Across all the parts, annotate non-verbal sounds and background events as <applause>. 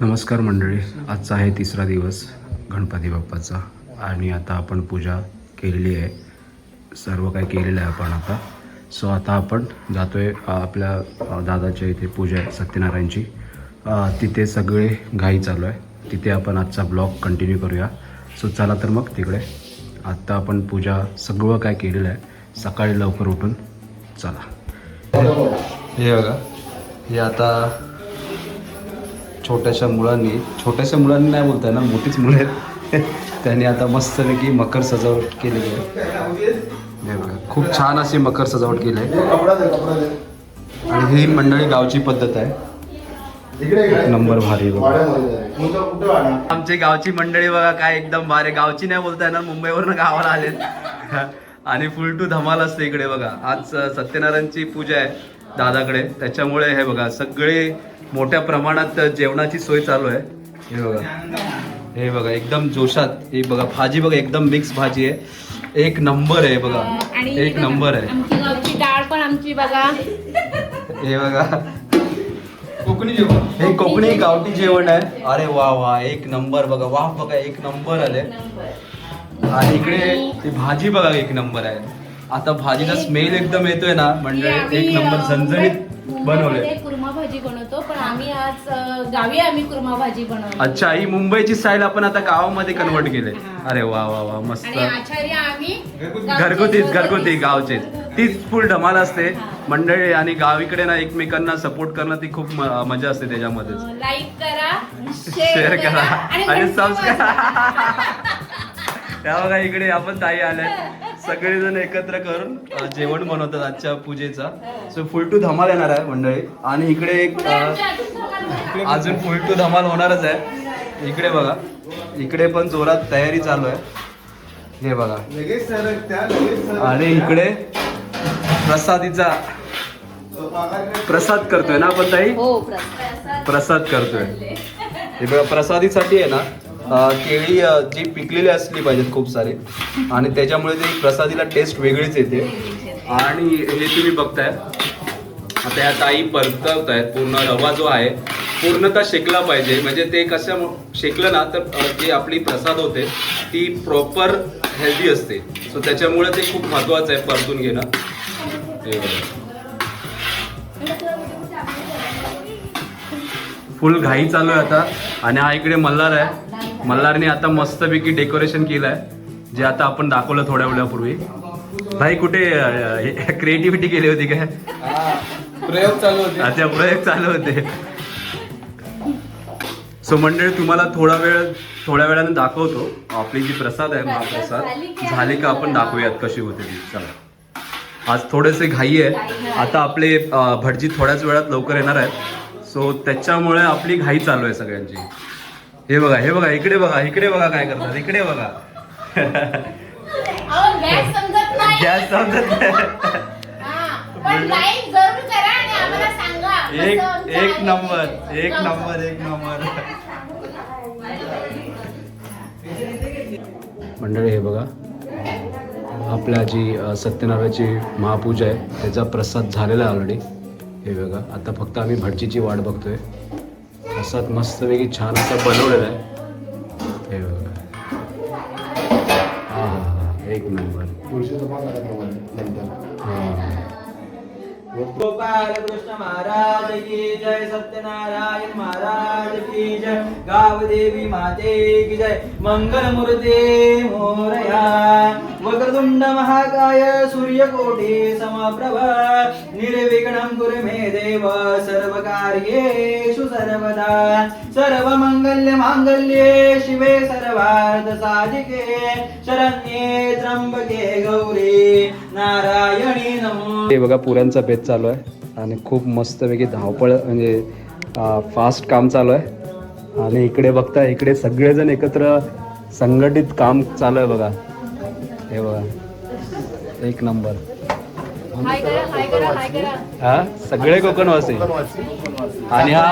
नमस्कार मंडळी. आजचा आहे तिसरा दिवस गणपती बाप्पाचा आणि आता आपण पूजा केलेली आहे. सर्व काही केलेलं आहे आपण आता. सो आता आपण जातो आहे आपल्या दादाच्या इथे पूजा आहे सत्यनारायणची. तिथे सगळे घाई चालू आहे. तिथे आपण आजचा ब्लॉग कंटिन्यू करूया. सो चला तर मग तिकडे. आत्ता आपण पूजा सगळं काय केलेलं आहे. सकाळी लवकर उठून चला. हे बघा. हे आता छोट्याशा मुलांनी छोट्याशा मुलांनी नाही बोलताय ना मोठीच मुलं आहेत. <laughs> त्यांनी आता मस्तपैकी मकर सजावट केलेली आहे. बघा खूप छान अशी मकर सजावट केली आहे. आणि ही मंडळी गावची पद्धत आहे. नंबर भारी आमची गावची मंडळी बघा काय एकदम भारी गावची नाही बोलताय ना मुंबईवरून गावाला आलेत. <laughs> आणि फुल टू धमाल असते इकडे बघा. आज सत्यनारायणची पूजा आहे. दादाकडे. त्याच्यामुळे हे बघा सगळे मोठ्या प्रमाणात जेवणाची सोय चालू आहे. हे बघा. हे बघा एकदम जोशात. हे बघा भाजी बघा एकदम मिक्स भाजी आहे. एक नंबर आहे बघा. आणि एक नंबर आहे. आमची गावची डाळ पण आमची बघा. हे बघा. कोकणी जेवण. हे कोकणी गावठी जेवण आहे. अरे वा वा एक नंबर बघा. वा बघा एक नंबर आले. आणि इकडे ती भाजी बघा एक नंबर आहे. आता भाजीचा स्मेल एकदम येतोय ना म्हणजे एक नंबर झणझणीत बनवले. कुर्मा भाजी बनवतो पण आम्ही आज अ, गावी आम्ही कुर्मा भाजी बनवतो. अच्छा ही मुंबईची स्टाईल आपण आता गावामध्ये कन्वर्ट केले. अरे वा वा वा मस्त. आणि आचार्य आम्ही घरगुतीच गावचे घरगुती गावचे. तीच फुल धमाल असते. मंडळी आणि गावीकडे ना एकमेकांना सपोर्ट करणं ती खूप म- मजा असते त्याच्यामध्येच. अ, लाईक करा शेअर करा आणि सबस्क्राईब. <laughs> त्या बघा इकडे आपण ताई आल्या सगळेजण एकत्र करून अ, जेवण बनवतात आजच्या पूजेचा. सो फुल टू धमाल येणार आहे मंडळी. आणि इकडे एक अ, अजून फुल टू धमाल होणारच आहे. इकडे बघा. इकडे पण जोरात तयारी चालू आहे. हे बघा. लगेच सरक त्या लगेच सरक. आणि इकडे प्रसादीचा प्रसाद करतोय ना आपण ताई? हो प्रसाद. प्रसाद करतोय. हे बघा प्रसादीसाठी आहे ना केळी जी पिकलेली असली पाहिजेत खूप सारे. आणि त्याच्यामुळे ते प्रसादीला टेस्ट वेगळीच येते. आणि हे तुम्ही बघताय. आता या ताई परतवत आहेत पूर्ण रवा जो आहे पूर्णतः शेकला पाहिजे. म्हणजे ते कशा शेकलं ना तर जी आपली प्रसाद होते ती प्रॉपर हेल्दी असते. सो त्याच्यामुळे ते खूप महत्वाचं आहे परतून घेणं. फुल घाई चालू आहे आता. आणि हा इकडे मल्हार आहे. मल्हारने आता मस्तपैकी डेकोरेशन केलं आहे जे आता आपण दाखवलं थोड्या वेळापूर्वी. भाई कुठे क्रिएटिव्हिटी केली होती काय? प्रयोग चालू होते. आता प्रयोग चालू होते. सो मंडळी तुम्हाला थोडा वेळ थोड्या वेळाने दाखवतो. आपली जी प्रसाद आहे महाप्रसाद झाली का आपण दाखवूयात कशी होते ती. चला. आज थोडेसे घाई आहे. आता आपले भटजी थोड्याच वेळात लवकर येणार आहेत. सो त्याच्यामुळे आपली घाई चालू आहे सगळ्यांची. हे बघा हे बघा इकडे बघा इकडे बघा काय करतात इकडे बघा. गॅस समजत नाही. हा, एक एक नंबर. एक नंबर एक नंबर. मंडळी हे बघा. आपल्या जी सत्यनारायणची महापूजा आहे त्याचा प्रसाद झालेला आहे ऑलरेडी हे बघा आता फक्त आम्ही भटजीची वाट बघतोय. प्रसाद मस्तपैकी छान असा बनवलेला आहे. हे बघा. हा हा एक नंबर. हा. गोपाल कृष्ण महाराज की जय सत्यनारायण महाराज की जय गाव देवी माते की जय मंगल मूर्ती मोरया वक्रतुंड महाकाय सूर्यकोटी समप्रभ निर्विघ्नं कुरु मे देव सर्व कार्येषु सर्वदा सर्व मंगल्य मांगल्ये शिवे सर्वार्थ साधिके शरण्ये त्र्यंबके गौरी नारायणी नमो हे बघा पुऱ्यांचा बेत चालू आहे. आणि खूप मस्तपैकी धावपळ म्हणजे फास्ट काम चालू आहे. आणि इकडे बघता इकडे सगळेजण एकत्र संघटित काम चालू आहे बघा. हे बघा. एक नंबर. हाय करा हाय करा हाय करा. हा? सगळे कोकणवासी? आणि हा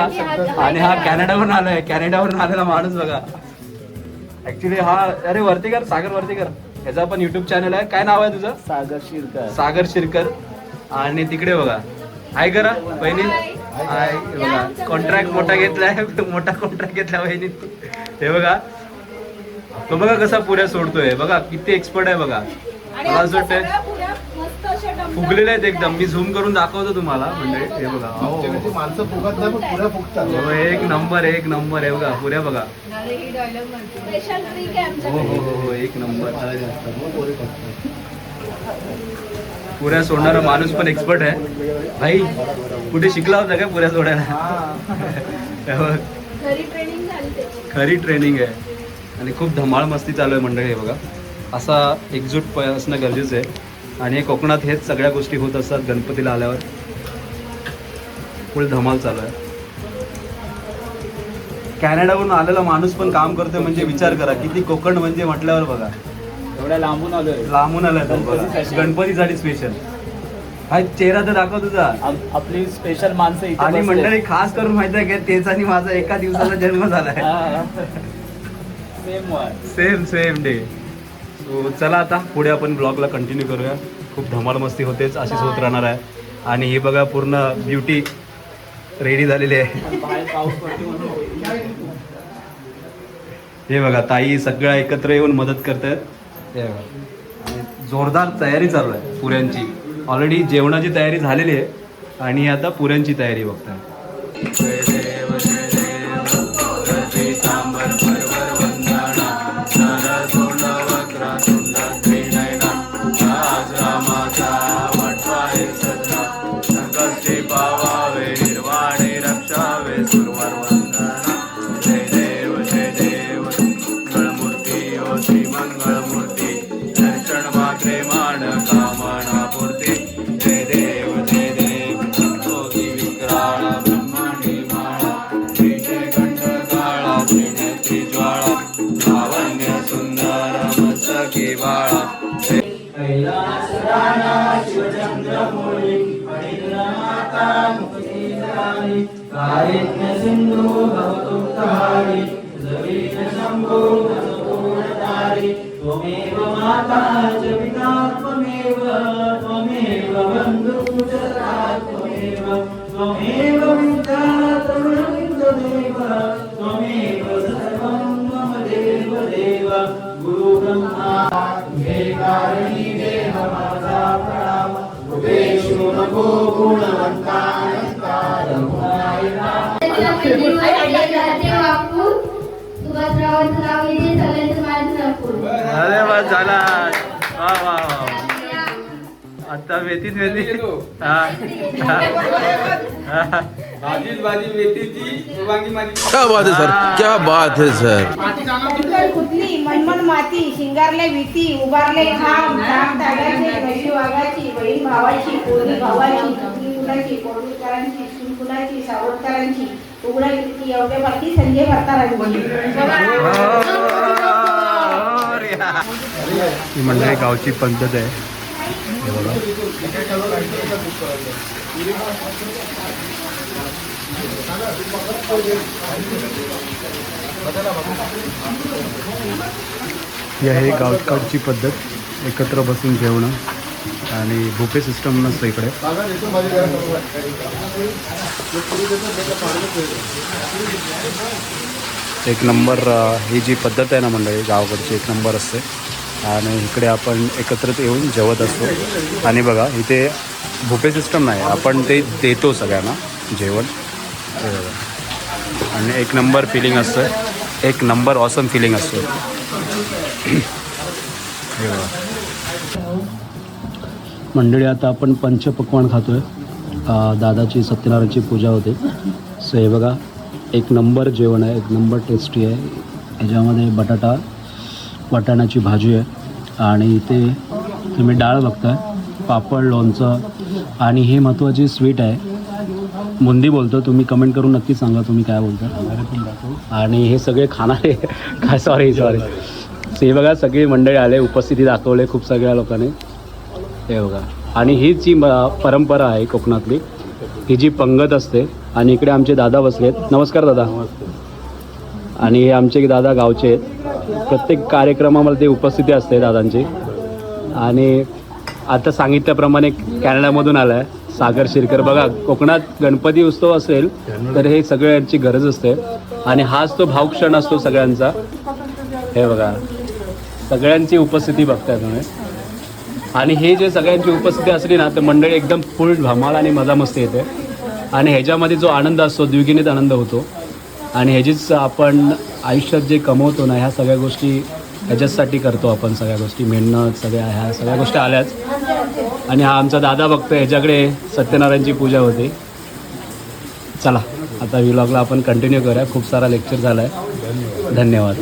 आणि हा कॅनडावरून आलाय कॅनडावरून आलेला माणूस बघा. ऍक्च्युली हा अरे वरती कर सागर वरती कर. ह्याचा पण युट्यूब चॅनल आहे. काय नाव आहे तुझं? सागर शिरकर. सागर शिरकर. आणि तिकडे बघा. हाय करा बहिणी. हाय बघा. कॉन्ट्रॅक्ट मोठा घेतलाय मोठा कॉन्ट्रॅक्ट घेतला बहिणी. हे बघा. तो बघा कसा पुऱ्या सोडतोय. बघा किती एक्सपर्ट आहे बघा. मला असं वाटतंय सगळ्या पुऱ्या मस्त अशा डमडम- फुगलेले आहेत एकदम. मी झूम करून दाखवतो तुम्हाला. म्हणजे हे बघा. हो. माणसं फुगत नाही फुगतात. हो, एक नंबर एक नंबर आहे बघा. पुऱ्या बघा. हो हो हो हो एक नंबर पुऱ्या सोडणारा माणूस पण एक्सपर्ट आहे. भाई कुठे शिकला होता का पुऱ्या सोडायला? हे. खरी ट्रेनिंग आहे. आणि खूप धमाळ मस्ती चालू आहे मंडळी हे बघा. असा एकजूट प- असणं गरजेचं आहे. आणि हे कोकणात हेच सगळ्या गोष्टी होत असतात गणपतीला आल्यावर. फुल धमाल चालू आहे. कॅनडावरून आलेला माणूस पण काम करतोय म्हणजे विचार करा. किती कोकण म्हणजे म्हटल्यावर बघा. एवढ्या लांबून आलोय. लांबून आलाय तो बघा. गणपतीसाठी. गणपतीसाठी स्पेशल हा चेहरा तर दाखव तुझा. आप- आपली स्पेशल माणसं इथे आणि बसलेत. मंडळी खास करून माहिती आहे का तेच आणि माझा एका दिवसाचा जन्म झालाय. हा. Same same same day so चला आता पुढे आपण ब्लॉगला कंटिन्यू करूया. खूप धमाल मस्ती होतेच अशीच होत राहणार आहे. आणि ही बघा पूर्ण ब्युटी रेडी झालेली आहे. <laughs> बाहेर पाऊस पडतो म्हणून. हे बघा ताई सगळ्या एकत्र येऊन मदत करतायत. आणि जोरदार तयारी चालू आहे पुऱ्यांची. ऑलरेडी जेवणाची तयारी झालेली आहे. आणि आता पुऱ्यांची तयारी बघताय. लावण्य सुंदर मस्तकी बाळा. कैलास जवीन शंभो त्वमेव माता च पिता त्वमेव त्वमेव अरे वा झाला. वा वा वा आता मेथीच मेथी. हा. हा. भाजीच भाजी मेथीची वांगी माझी क्या बात है सर. क्या बात है सर. विठ्ठल कुठली? मनमन माती. शिंगारले भीती उभारले खांब धाम धागाचे म्हशी वाघाची बहीण भावाची पोरी भावाची पुतणी मुलाची सावरकरांची उघडा कीर्ती एवढे बाकी संजय भरतारांची ही मंडळी गावची पद्धत आहे. हे बघा. ही आहे गावकडची पद्धत एकत्र बसून जेवणं. आणि बुफे सिस्टम नसतं इकडे. एक नंबर ही जी पद्धत आहे ना मंडळी गावाकडची एक नंबर असते. आणि इकडे आपण एकत्रित येऊन जेवत असतो. आणि बघा इथे बुफे सिस्टम नाही आपण ते देतो सगळ्यांना जेवण. आणि एक नंबर फिलिंग असतं. एक नंबर ऑसम फिलिंग असतो. हे बघा. मंडळी आता आपण पंचपक्वान खातोय. आहे दादाची सत्यनारायणची पूजा होते. सो हे बघा एक नंबर जेवण आहे एक नंबर टेस्टी आहे. याच्यामध्ये बटाटा वाटाण्याची भाजी आहे. आणि इथे तुम्ही डाळ बघताय पापड लोणचं आणि हे महत्त्वाची स्वीट आहे. मुंदी बोलतो तुम्ही कमेंट करून नक्की सांगा तुम्ही काय बोलता आणि हे सगळे खाणारे काय सॉरी सॉरी हे बघा सगळी मंडळी आले उपस्थिती दाखवले खूप सगळ्या लोकांनी. हे बघा. आणि हीच जी म- परंपरा आहे कोकणातली ही जी पंगत असते आणि इकडे आमचे दादा बसलेत. नमस्कार दादा. आणि हे आमचे दादा गावचे आहेत. प्रत्येक कार्यक्रमामध्ये ते उपस्थिती असते दादांची. आणि आता सांगितल्याप्रमाणे कॅनडामधून आला आहे सागर शिरकर. बघा कोकणात गणपती उत्सव असेल तर हे सगळ्यांची गरज असते. आणि हाच तो भावक्षण असतो सगळ्यांचा. हे बघा. सगळ्यांची उपस्थिती बघताय तुम्ही. आणि हे जे सगळ्यांची उपस्थिती असली ना तर मंडळी एकदम फुल धमाल आणि मजा मस्ती येते. आणि ह्याच्यामध्ये जो आनंद असतो द्विगिणीत आनंद होतो. आणि ह्याचीच आपण आयुष्यात जे कमवतो ना ह्या सगळ्या गोष्टी ह्याच्याचसाठी करतो आपण सगळ्या गोष्टी. मेहनत सगळ्या ह्या सगळ्या गोष्टी आल्याच. आणि हा आमचा दादा बघतो ह्याच्याकडे सत्यनारायणची पूजा होती. चला आता व्लॉगला आपण कंटिन्यू करूया. खूप सारा लेक्चर झाला आहे धन्यवाद.